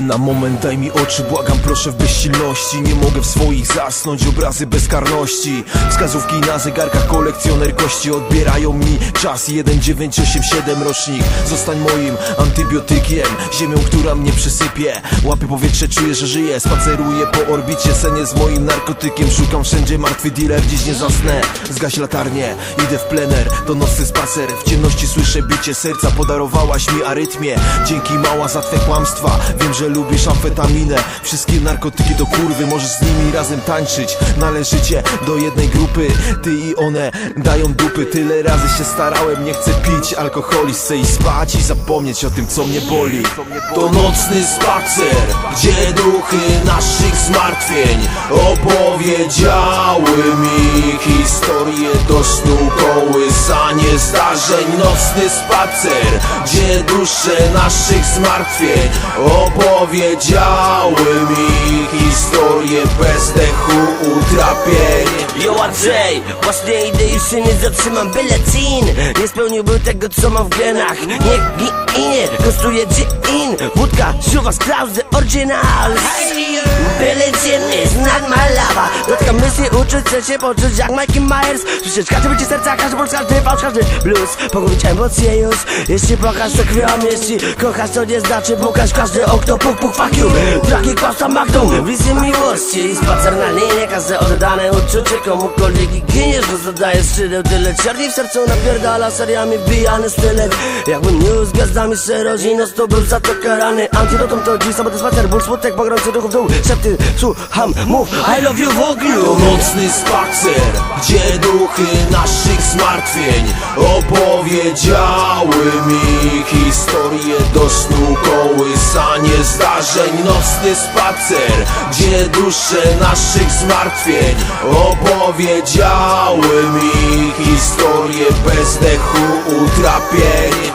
Na moment daj mi oczy, błagam proszę w bezsilności. Nie mogę w swoich zasnąć, obrazy bezkarności. Wskazówki na zegarkach, kolekcjoner kości Odbierają mi czas. 1987 rocznik Zostań moim antybiotykiem. Ziemią, która mnie przysypie. Łapy powietrze, czuję, że żyję. Spaceruję po orbicie, sen jest moim narkotykiem. Szukam wszędzie martwy dealer, dziś nie zasnę. Zgaś latarnię, idę w plener To nocny spacer, w ciemności słyszę bicie serca Podarowałaś mi arytmię Dzięki mała za twe kłamstwa. Wiem, że lubisz amfetaminę. Wszystkie narkotyki do kurwy Możesz z nimi razem tańczyć. Należycie do jednej grupy Ty i one dają dupy. Tyle razy się starałem Nie chcę pić alkoholi. Chcę iść spać i zapomnieć o tym co mnie boli. To nocny spacer Gdzie duchy naszych zmartwień Opowiedziały mi historię do snu Kołysanie zdarzeń Nocny spacer Gdzie dusze naszych zmartwień Opowiedziały mi historię bezdechu utrapień. Yo Andrzej, właśnie idę już się nie zatrzymam Byle cin, nie spełniłby tego co mam w genach. Niech ginie, kosztuje gin Wódka, siuwa, Klaus, the original Byle cin is not my lava Dotka myśli, uczyć chcę się poczuć jak Mikey Myers. Słyszeć każdy będzie serca, każdy ból, każdy fałsz, każdy blues. Pogubić emocje już, jeśli kochasz to krwią Jeśli kochasz to nie znaczy pukasz. Każde okno, puk, puk, fuck you. Dragi kwasa Magdą, wizję miłości Spacer na linie, każde oddane. Uczucie Komukolwiek i giniesz, bo zadajesz skrzydeł. Tyle czerni w sercu napierdala seriami wbijany stylem Jakbym news gwiazdami się rodzino to był za to karany. Antidotum to dziś, samotny spacer, ból, smutek, pogrący duchów dół. Szepty, słucham, mów, I love you w To ogniu. Nocny spacer, gdzie duchy naszych zmartwień Opowiedziały mi historię do snu Kołysanie zdarzeń. Nocny spacer, gdzie dusze naszych zmartwień Opowiedziały mi historię. Bezdechu utrapień